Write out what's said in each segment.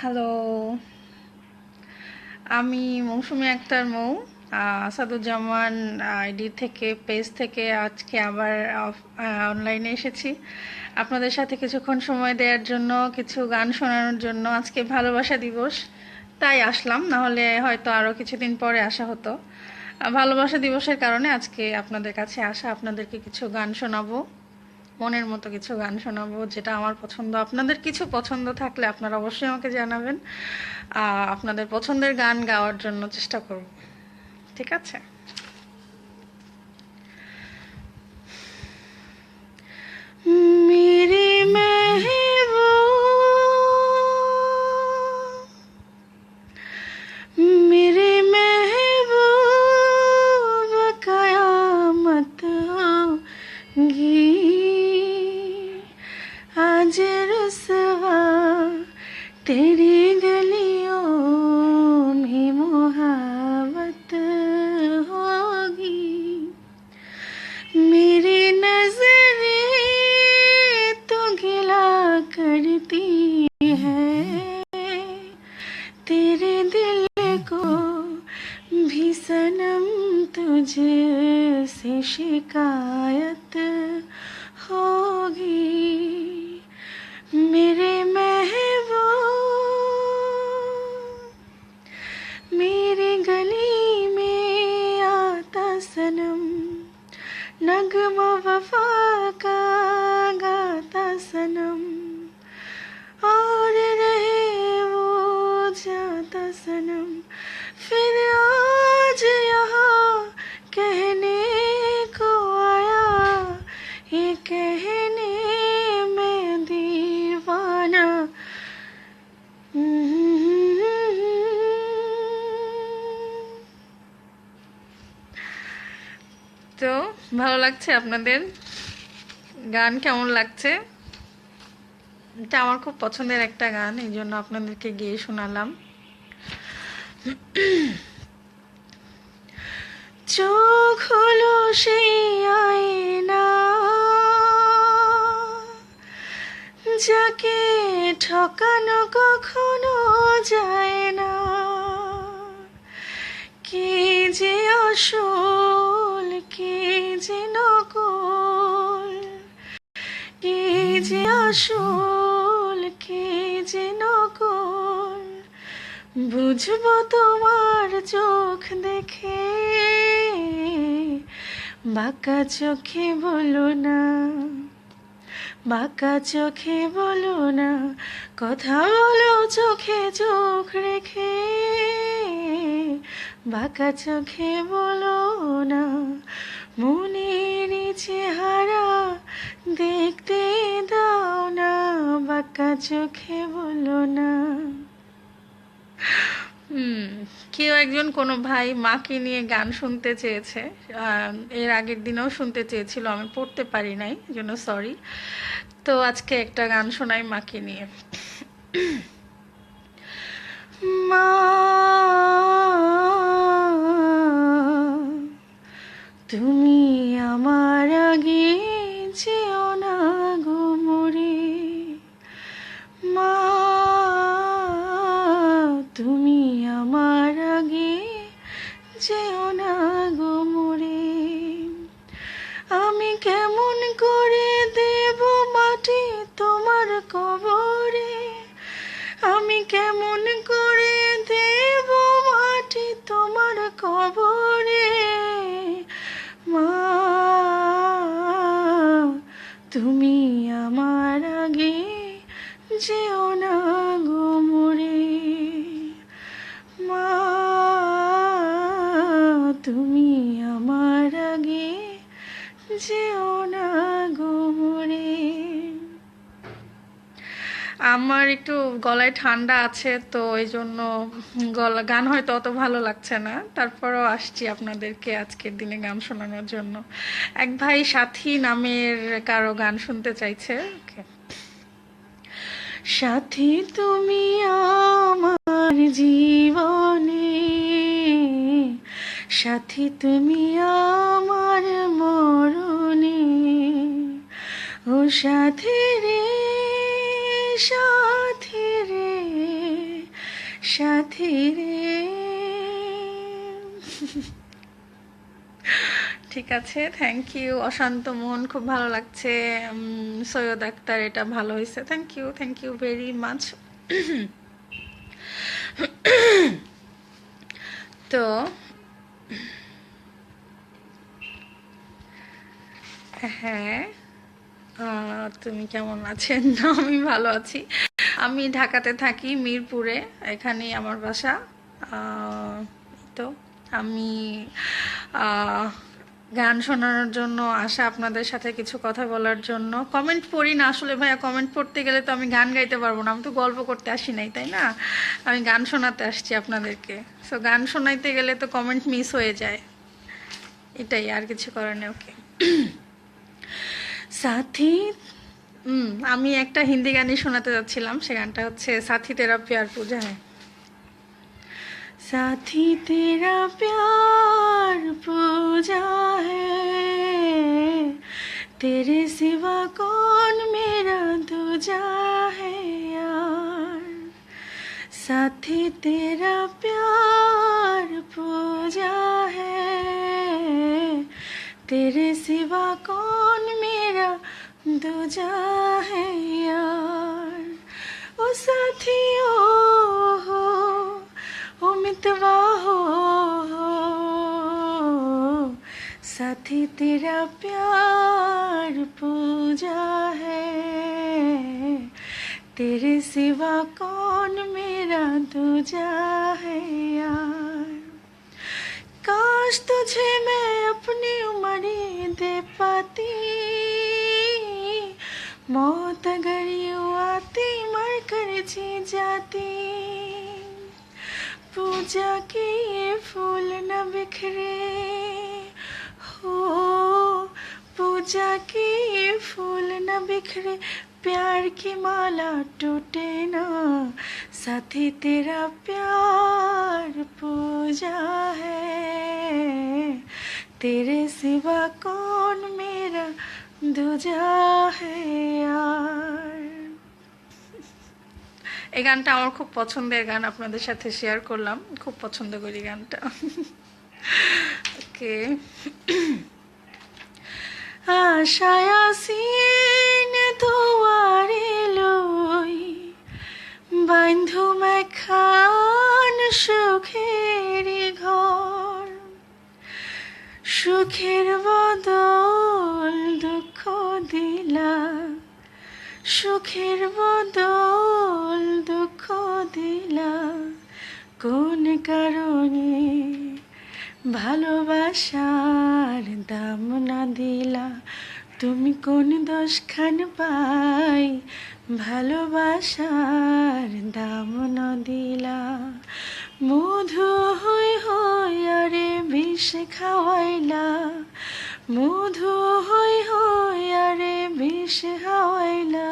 Hello আমি Mousumi Akter Mou Asaduzzaman ID থেকে, page থেকে আজকে আবার অনলাইনে এসেছি। আপনাদের সাথে কিছুক্ষণ সময় দেওয়ার জন্য, কিছু গান শোনানোর জন্য আজকে ভালোবাসা দিবস। তাই আসলাম না হলে হয়তো আরও কিছুদিন পরে আসা হতো। ভালোবাসা দিবসের কারণে আজকে আপনাদের কাছে আসা, আপনাদেরকে কিছু গান শোনাবো। মনের মতো কিছু গান শোনাবো যেটা আমার পছন্দ। আপনাদের কিছু পছন্দ থাকলে আপনারা অবশ্যই আমাকে জানাবেন। আপনাদের পছন্দের গান গাওয়ার জন্য চেষ্টা করব। ঠিক আছে? মেরে মেহবूब লাগছে আপনাদের? গান কেমন লাগছে? এটা আমার খুব পছন্দের একটা গান, এই জন্য আপনাদেরকে গিয়ে শোনালাম। আসল কে যে নকল বুঝব তোমার চোখ দেখে। বাঁকা চোখে বলো না, বাঁকা চোখে বলো না, কথা বলো চোখে চোখ রেখে। বাঁকা চোখে বলো না, মনের চেহারা দেখতে দাও না, বাঁকা চোখে বলো না। কেউ একজন কোনো ভাই মাকে নিয়ে গান শুনতে চেয়েছে। এর আগের দিনেও শুনতে চেয়েছিল, আমি পড়তে পারি নাই, জন্য সরি তো আজকে একটা গান শোনাই মাকে নিয়ে। যেও না গোমরে আমার একটু গলায় ঠান্ডা আছে, তো এই জন্য গলা, গান হয়তো অত ভালো লাগছে না। তারপরও আসছি আপনাদেরকে আজকের দিনে গান শোনানোর জন্য। এক ভাই সাথী নামের কারও গান শুনতে চাইছে। সাথী তুমি আমার জীবনে সাথী তুমি আমার মরণে, ও সাথী রে সাথী রে সাথী রে। ঠিক আছে থ্যাংক ইউ অশান্ত মন খুব ভালো লাগছে। সৈয়দ আক্তার, এটা ভালো হয়েছে। Thank you thank you very much তো হ্যাঁ। তুমি কেমন আছেন? আমি ভালো আছি। আমি ঢাকাতে থাকি, মিরপুরে, এখানেই আমার বাসা। তো। আমি গান শোনানোর জন্য আসা আপনাদের সাথে কিছু কথা বলার জন্য। কমেন্ট পড়ি না আসলে ভাইয়া, কমেন্ট পড়তে গেলে তো আমি গান গাইতে পারব না। আমি তো গল্প করতে আসি নাই, তাই না? আমি গান শোনাতে আসছি আপনাদেরকে। সো গান শোনাইতে গেলে তো কমেন্ট মিস হয়ে যায়। এটাই, আর কিছু করার নেই ওকে সাথী? আমি একটা হিন্দি গানই শোনাতে যাচ্ছিলাম সে গানটা হচ্ছে সাথী তেরা প্যার পূজা। হ্যাঁ সাথী তেরা প্যার পূজা হ্যাঁ তেরে সিবা কোন মেরা দুজা হ্যাঁ সাথী তেরা প্যার পূজা হে। तेरे सिवा कौन मेरा दूजा है यार? ओ साथियों हो ओ मितवा हो साथी तेरा प्यार पूजा है। तेरे सिवा कौन मेरा दूजा है यार? काश तुझे मैं अपनी उम्र दे पाती मौत अगर यूं आती मर कर जी जाती पूजा के ये फूल न बिखरे हो पूजा के ये फूल न बिखरे प्यार की माला टूटे ना साथी तेरा प्यार पूजा है तेरे सिवा कौन मेरा दूजा है यार এই গানটা আমার খুব পছন্দের গান আপনাদের সাথে শেয়ার করলাম খুব পছন্দ করি গানটা ওকে আশায় আসিন দুয়ারে লই বান্ধু মেখান সুখের ঘর সুখের বদল দুঃখ দিলা। সুখের বদল দুঃখ দিলা। কোন কারণে ভালোবাসার দাম না দিলা? তুমি কোন দোষ খান পাই ভালোবাসার দাম না দিলা? মধু হই হই আরে বিষ খাওয়াইলা। মধু হই হই আরে বিষ খাওয়াইলা।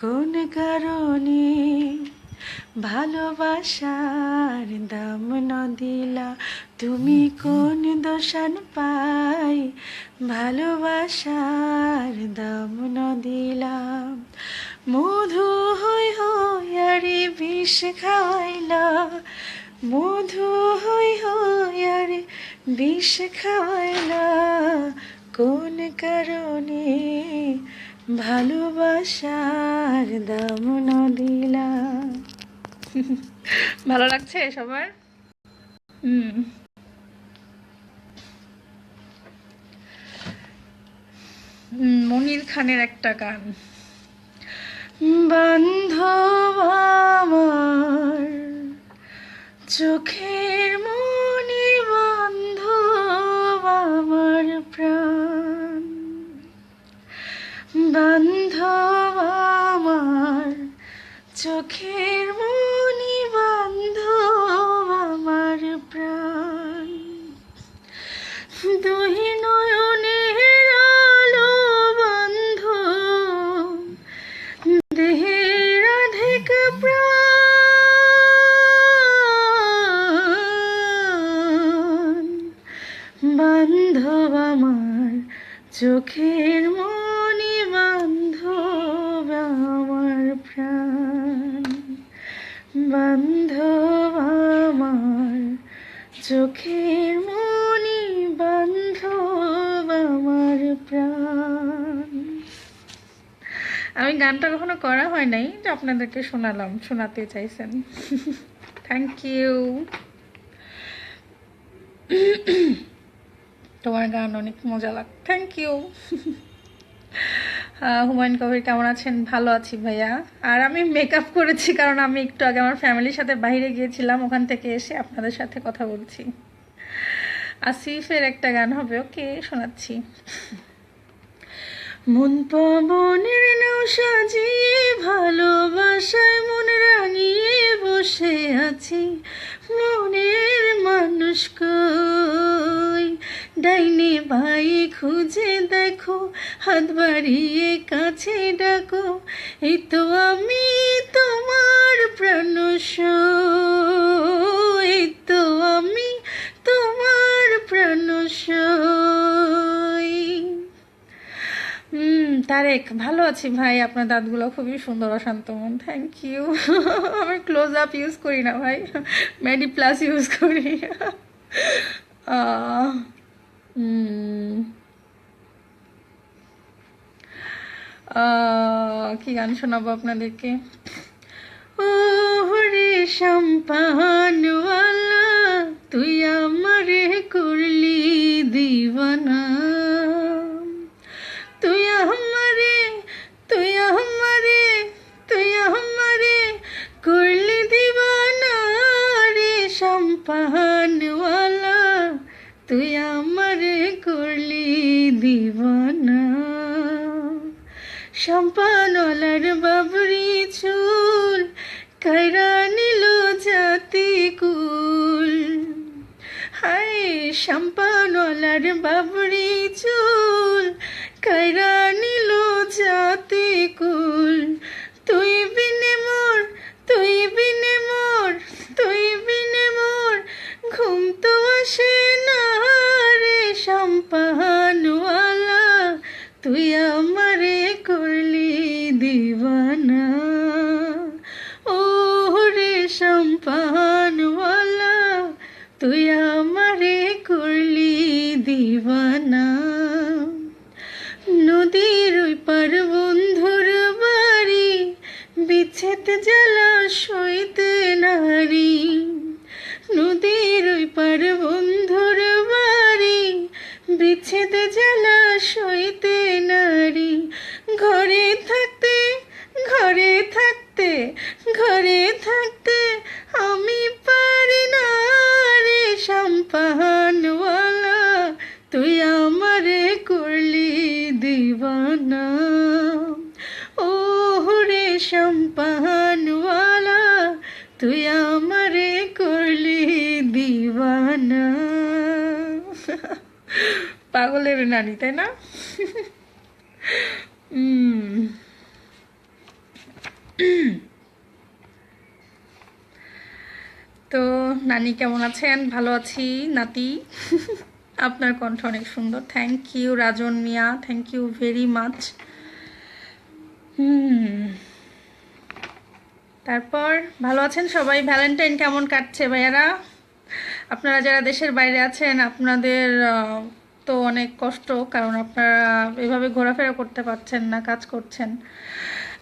কোন কারণে? ভালোবাসার দাম ন দিলা। তুমি কোন দোষান পাই? ভালোবাসার দাম ন দিলাম মধু হই হই আরে বিষ খাওয়াইলা মধু হই হই আরে বিষ খাওয়াইলা কোন কারণে ভালোবাসার দাম ন দিলা ভালো লাগছে সবার? হুম, মনির খানের একটা গান। বান্ধব আমার, চোখের মনি বান্ধব আমার প্রাণ। বান্ধব আমার, চোখের মনি বান্ধব আমার প্রাণ। দুই দেহের অধিক প্রাণ। বান্ধব আমার চোখের গানটা কখনো করা হয় নাই যে আপনাদেরকে শোনালাম, শোনাতে চাইছেন। থ্যাংক ইউ তোমার গান অনেক মজা লাগ থ্যাংক ইউ হুমায়ুন কবির কেমন আছেন? ভালো আছি ভাইয়া। আর আমি মেকআপ করেছি কারণ আমি একটু আগে আমার ফ্যামিলির সাথে বাইরে গিয়েছিলাম, ওখান থেকে এসে আপনাদের সাথে কথা বলছি। আসিফের একটা গান হবে, ওকে শোনাচ্ছি। মন পবনের নাও সাজিয়ে ভালোবাসায় মন রাঙিয়ে বসে আছি। মনের মানুষ কই? ডাইনে ভাই খুঁজে দেখো, হাত বাড়িয়ে কাছে ডাকো, এই তো আমি তোমার প্রাণ এই তো আমি তোমার প্রাণ হুম তারেক, ভালো আছি ভাই। আপনার দাঁতগুলো খুবই সুন্দর, অশান্ত মন। থ্যাংক ইউ আমি ক্লোজ আপ ইউজ করি না ভাই। মেডি প্লাস ইউজ করি। কি গান শোনাবো আপনাদেরকে? ও রে সম্পানওয়ালা তুই আমারে সম্পানলার বাবরি চুল, কায়রা নিল জাতি কুল। হায়, সম্পানলার বাবরি চুল, কায়রা নিল জাতি কুল। তুই বিনে মোর, তুই বিনে মোর, তুই বিনে মোর, ঘুম তো আসে না রে সম্পানওয়ালা সম্পানওয়ালা তুই আমারে করলি দিবানা পাগলের নানি, তাই না। তো নানি, কেমন আছেন? ভালো আছি, নাতি? আপনার কণ্ঠ অনেক সুন্দর। Thank you Rajon Mia. Thank you very much হুম তারপর, ভালো আছেন সবাই? ভ্যালেন্টাইন কেমন কাটছে ভাইয়ারা? আপনারা যারা দেশের বাইরে আছেন, আপনাদের তো অনেক কষ্ট, কারণ আপনারা এভাবে ঘোরাফেরা করতে পারছেন না, কাজ করছেন।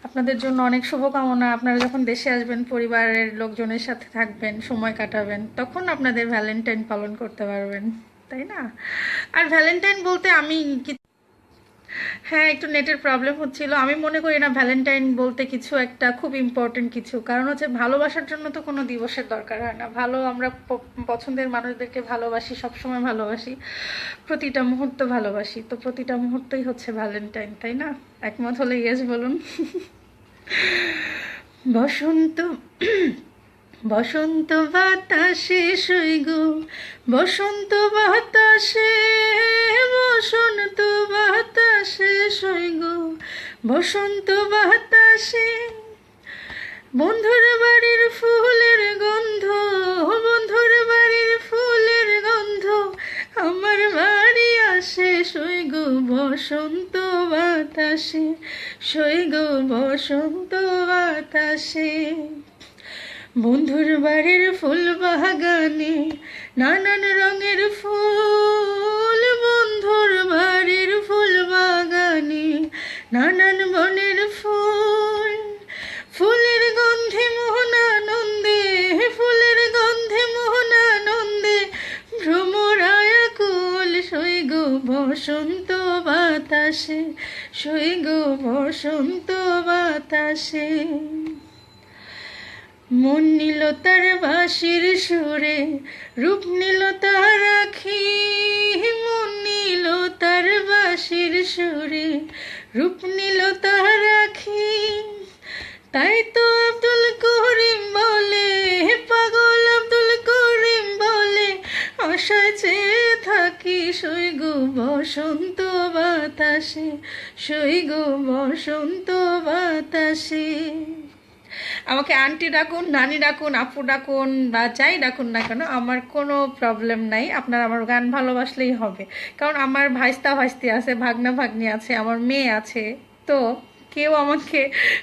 আপনাদের জন্য অনেক শুভকামনা। আপনারা যখন দেশে আসবেন, পরিবারের লোকজনের সাথে থাকবেন, সময় কাটাবেন, তখন আপনাদের ভ্যালেন্টাইন পালন করতে পারবেন, তাই না? আর ভ্যালেন্টাইন বলতে আমি হ্যাঁ একটু নেটের প্রবলেম হচ্ছিল। আমি মনে করি না ভ্যালেন্টাইন বলতে কিছু একটা খুব ইম্পর্টেন্ট কিছু। কারণ হচ্ছে ভালোবাসার জন্য তো কোনো দিবসের দরকার হয় না। ভালো আমরা পছন্দের মানুষদেরকে ভালোবাসি, সবসময় ভালোবাসি। প্রতিটা মুহূর্ত ভালোবাসি। তো প্রতিটা মুহূর্তই হচ্ছে ভ্যালেন্টাইন তাই না? একমত হলে ইয়েস বলুন। বসন্ত বসন্ত বাতাসে গো, বসন্ত বাতাসে বসন্ত বাতাসে গো, বসন্ত বাতাসে। বন্ধুর বাড়ির ফুলের গন্ধ, বন্ধুর বাড়ির ফুলের গন্ধ, আমার বাড়ি আসে গো, বসন্ত বাতাসে সৈগ বসন্ত বাতাসে। বন্ধুর বাড়ির ফুল বাগানে, নানান রঙের ফুল, বন্ধুর বাড়ির ফুল বাগানে, নানান বনের ফুল। ফুলের গন্ধে মোহনানন্দে ফুলের গন্ধে মোহনানন্দে ভ্রমরায়া কুল সৈগ বসন্ত বাতাসে সৈগ বসন্ত বাতাসে। মন নিল তার বাঁশির সুরে, রূপ নিল তার আখি, মন নিল তার বাঁশির সুরে, রূপ নিল তার আখি। তাই তো আব্দুল করিম বলে পাগল আব্দুল করিম বলে আশায় চেয়ে থাকি সৈগ বসন্ত বাতাসে, সৈগ বসন্ত বাতাসে। আমাকে আন্টি ডাকুন, নানি ডাকুন, আপু ডাকুন বা যাই ডাকুন না কেন, আমার কোনো প্রবলেম নাই। আপনার আমার গান ভালোবাসলেই হবে। কারণ আমার ভাইস্তা ভাইস্তি আছে, ভাগনা ভাগ্নি আছে, আমার মেয়ে আছে। তো কেউ আমাকে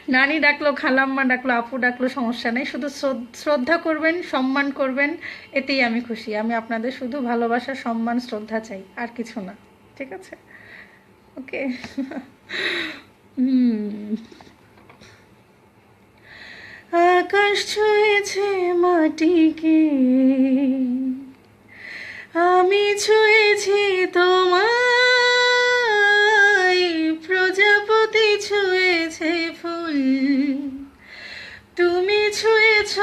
নানি ডাকলো, খালাম্মা ডাকলো, আপু ডাকলো, সমস্যা নেই। শুধু শ্রদ্ধা করবেন, সম্মান করবেন, এতেই আমি খুশি। আমি আপনাদের শুধু ভালোবাসা, সম্মান, শ্রদ্ধা চাই, আর কিছু না। ঠিক আছে? ওকে। হুম। আকাশ ছুঁয়েছে মাটিকে। আমি ছুঁয়েছি তোমায় প্রজাপতি ছুঁয়েছে ফুল। তুমি ছুঁয়েছ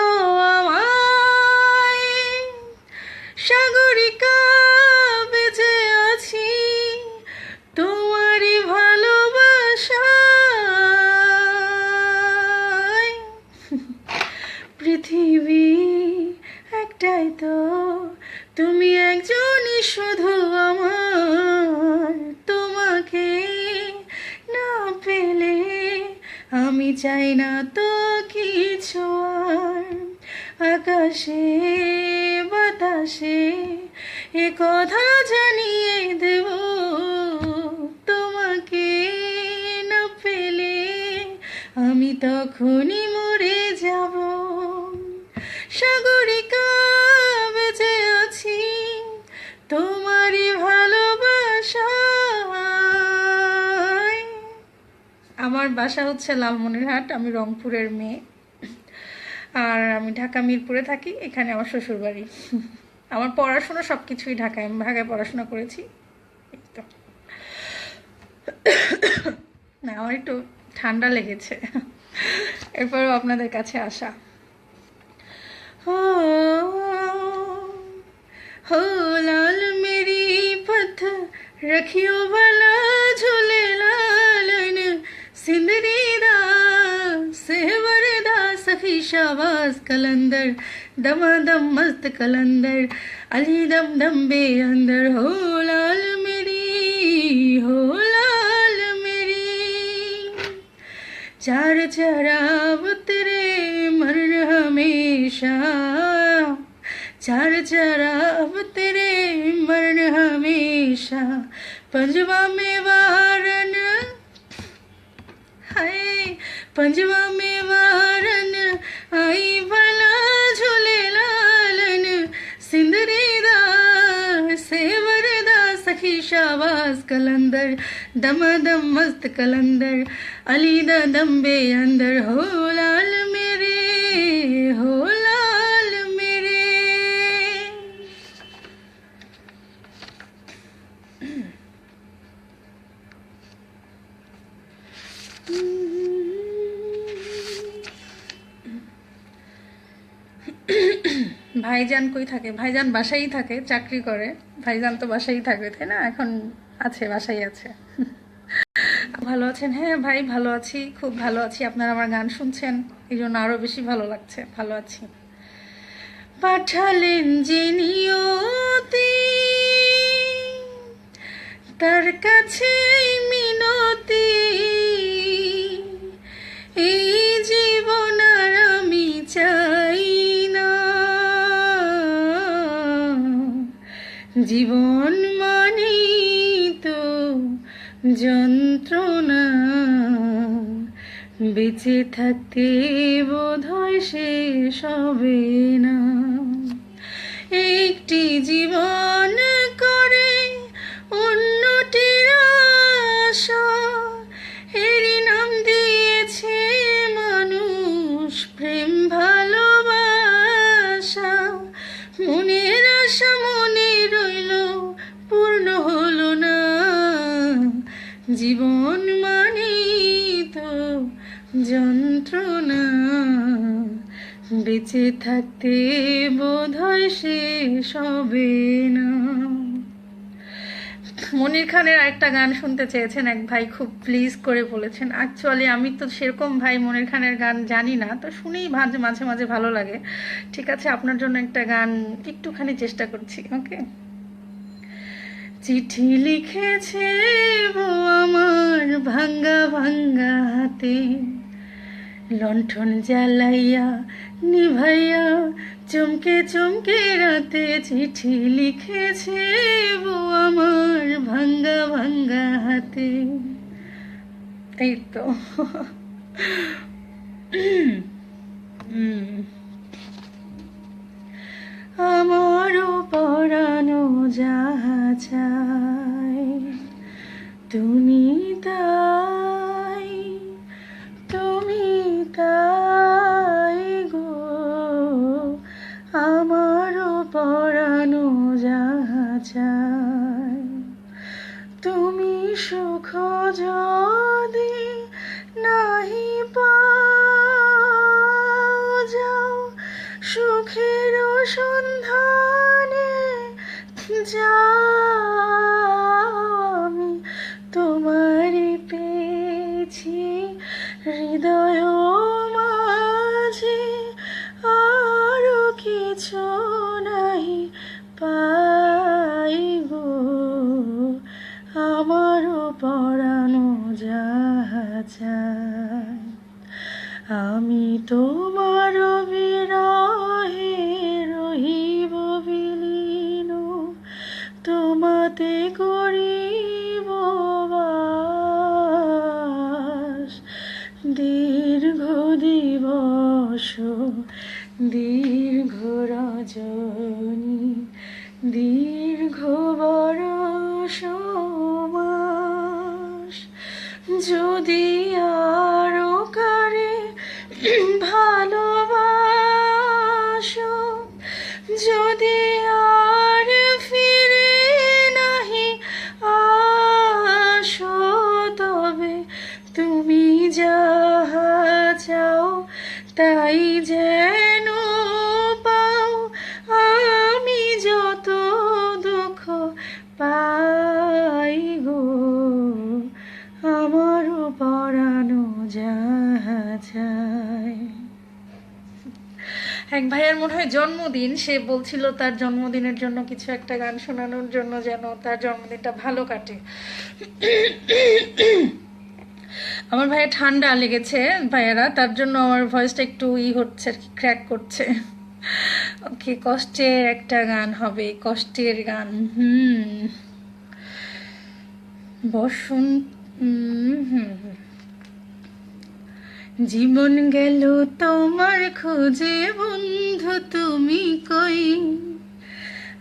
চাই না তো কিছু আকাশে বাতাসে এ কথা জানিয়ে দেব আমার বাসা হচ্ছে লালমনিরহাট আমি রংপুরের মেয়ে আর আমি ঢাকা মিরপুরে থাকি এখানে আমার শ্বশুর বাড়ি আমার পড়াশোনা সব কিছুই ঢাকায় আমি ঢাকায় পড়াশোনা করেছি এই তো না আমার একটু ঠান্ডা লেগেছে এরপরও আপনাদের কাছে আসা हो हो लाल मेरी पथ रखियो भला झूले लालन सेवर सखी शाबाज कलंदर, दमादम मस्त कलंदर अली दम दम बे अंदर, हो लाल मेरी, हो लाल मेरी। चार चराब तेरे मरण हमेशा, चार चराब तेरे मरण हमेशा, पंजवा में पंजवा में वारन आई भला झूले लालन सिंदरी दा सेवर दा सखी शाबाज कलंदर दम दम मस्त कलंदर अली दा दम्बे अंदर हो लाल ভাইজান কই থাকে? ভাইজান বাসায় থাকে, চাকরি করে। ভাইজান তো বাসায় থাকবে তাই না? এখন আছে, বাসায় আছে। ভালো আছেন? হ্যাঁ ভাই, ভালো আছি, খুব ভালো আছি। আপনারা আমার গান শুনছেন, এই জন্য আরও বেশি ভালো লাগছে। ভালো আছি। পাঠালেন যে তার কাছে মিনতি। এই জীবন আর আমি চাই জীবন মানে তো যন্ত্রণা। বেঁচে থাকতে বোধ হয় শেষ হবে না। একটি জীবন করে অন্যটির আশা জীবন মানে তো যন্ত্রণা। বেঁচে থাকতে বোধ হয় শেষ হবে না। মনির খানের একটা গান শুনতে চেয়েছেন, এক ভাই খুব প্লিজ করে বলেছেন অ্যাকচুয়ালি আমি তো সেরকম ভাই মনির খানের গান জানি না, তো শুনেই মাঝে মাঝে মাঝে ভালো লাগে। ঠিক আছে, আপনার জন্য একটা গান একটুখানি চেষ্টা করছি ওকে চিঠি লিখেছে আমার ভাঙ্গা ভাঙ্গা হাতে। লণ্ঠন জ্বালাইয়া, নিভাইয়া, চমকে চমকে রাতে চিঠি লিখেছে বউ আমার ভাঙ্গা ভাঙ্গা হাতে। এই তো। হুম আমারও পরানো যাহা তুমি তাই তুমি তাই গো। আমারও পরানো যাহা চাই তুমি সুখ যদি আমি এক ভাইয়ের মনে হয় জন্মদিন। সে বলছিল তার জন্মদিনের জন্য কিছু একটা গান শোনানোর জন্য যেন তার জন্মদিনটা ভালো কাটে। আমার ভাইয়ের ঠান্ডা লেগেছে ভাইয়েরা, তার জন্য আমার ভয়েসটা একটু ই হচ্ছে আর কি ক্র্যাক করছে। ওকে কষ্টের একটা গান হবে, কষ্টের গান, হুম। বসন্ত হুম হুম। জীবন গেল তোমার খোঁজে বন্ধু তুমি কই?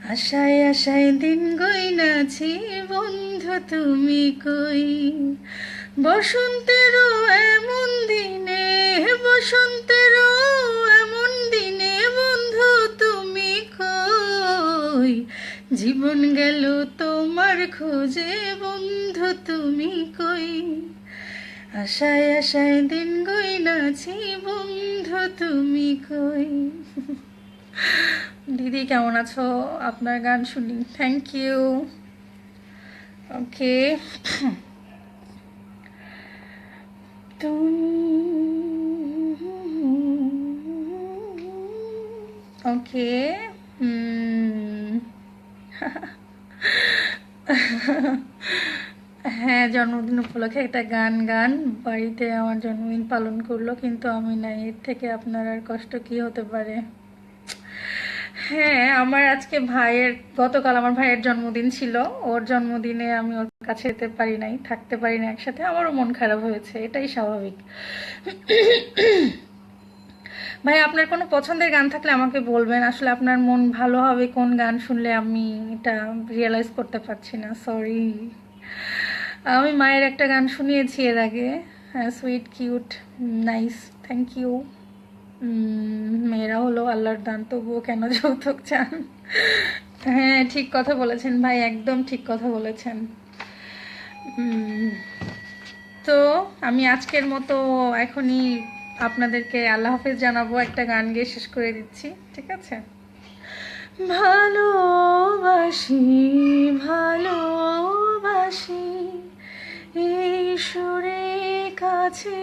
আশায় আশায় দিন গইনাছি বন্ধু তুমি কই? বসন্তেরও এমন দিনে, বসন্তেরও এমন দিনে বন্ধু তুমি কই? জীবন গেল তোমার খোঁজে বন্ধু তুমি কই? আশায় আশায় দিন গইনাছি বন্ধু তুমি কই? দিদি, কেমন আছো? আপনার গান শুনি। থ্যাংক ইউ ওকে ওকে হ্যাঁ জন্মদিন উপলক্ষে একটা গান গান বাড়িতে আমার জন্মদিন পালন করল, কিন্তু আমি নাই এর থেকে আপনার আর কষ্ট কি হতে পারে? হ্যাঁ আমার আজকে ভাইয়ের, গতকাল আমার ভাইয়ের জন্মদিন ছিল, ওর জন্মদিনে আমি ওর কাছে যেতে পারি নাই, থাকতে পারি না একসাথে, আমারও মন খারাপ হয়েছে, এটাই স্বাভাবিক। ভাই, আপনার কোনো পছন্দের গান থাকলে আমাকে বলবেন, আসলে আপনার মন ভালো হবে কোন গান শুনলে আমি এটা রিয়েলাইজ করতে পারছি না সরি আমি মায়ের একটা গান শুনিয়েছি এর আগে। হ্যাঁ sweet cute nice thank you মেয়েরা হলো আল্লাহর দান, তবুও কেন যৌতুক চান? হ্যাঁ ঠিক কথা বলেছেন ভাই, একদম ঠিক কথা বলেছেন। তো আমি আজকের মতো এখনই আপনাদেরকে আল্লাহ হাফেজ জানাব, একটা গান গেয়ে শেষ করে দিচ্ছি, ঠিক আছে? ভালোবাসি। কাছে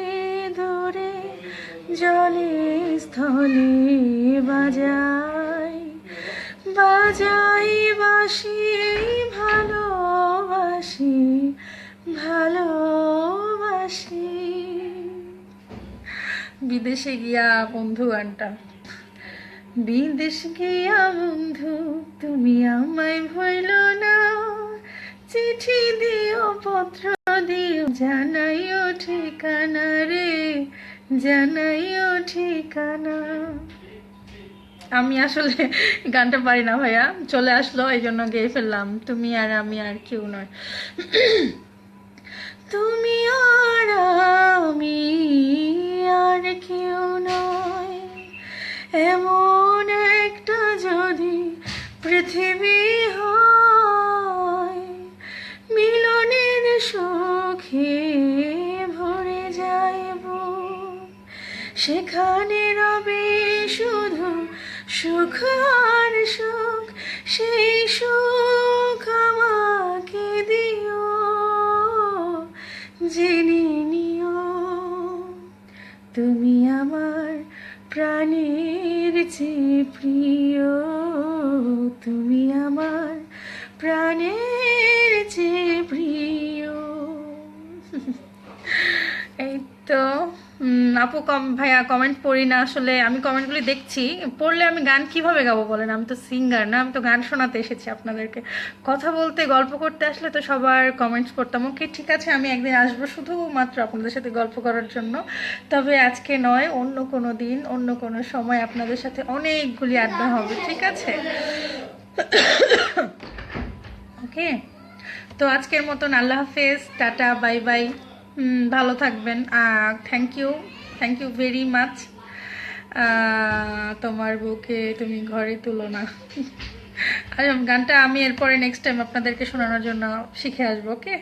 দূরে জলে স্থলে বাজাই বাজাই বাসি, ভালোবাসি ভালোবাসি। বিদেশে গিয়া বন্ধু গানটা বিদেশ গিয়া বন্ধু, তুমি আমায় ভইল না। চিঠি দিও পত্র দিও, জানাইও ঠিকানা রে, জানাইও ঠিকানা। আমি আসলে গানটা পারি না ভাইয়া, চলে আসলো এই জন্য গেয়ে ফেললাম। তুমি আর আমি আর কেউ নয়। তুমি আর আমি আর সুখ সেই সুখ আমাকে দিও জেনে নিও। তুমি আমার প্রাণের চেয়ে প্রিয় তুমি আপু কম, ভাইয়া কমেন্ট পড়ি না, আসলে আমি কমেন্টগুলি দেখছি। পড়লে আমি গান কীভাবে গাবো বলেন? আমি তো সিঙ্গার না, আমি তো গান শোনাতে এসেছি আপনাদেরকে। কথা বলতে, গল্প করতে আসলে তো সবার কমেন্টস করতাম ওকে, ঠিক আছে, আমি একদিন আসব শুধুমাত্র আপনাদের সাথে গল্প করার জন্য। তবে আজকে নয়, অন্য কোনো দিন, অন্য কোনো সময় আপনাদের সাথে অনেকগুলি আড্ডা হবে, ঠিক আছে? ওকে, তো আজকের মতন আল্লাহ হাফেজ, টাটা, বাই বাই। ভালো থাকবেন। Thank you thank you very much তোমার বুকে তুমি ঘরে তুলো না। গানটা আমি এরপরে নেক্সট টাইম আপনাদেরকে শোনানোর জন্য শিখে আসব ওকে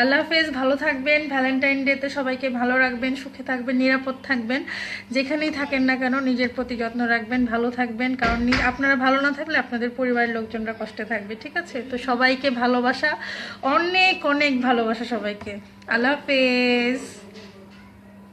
আল্লাহ হাফেজ, ভালো থাকবেন। ভ্যালেন্টাইন ডেতে সবাইকে ভালো রাখবেন, সুখে থাকবেন, নিরাপদ থাকবেন। যেখানেই থাকেন না কেন নিজের প্রতি যত্ন রাখবেন, ভালো থাকবেন। কারণ আপনারা ভালো না থাকলে আপনাদের পরিবারের লোকজনরা কষ্টে থাকবে, ঠিক আছে? তো সবাইকে ভালোবাসা, অনেক অনেক ভালোবাসা সবাইকে। আল্লাহ হাফেজ।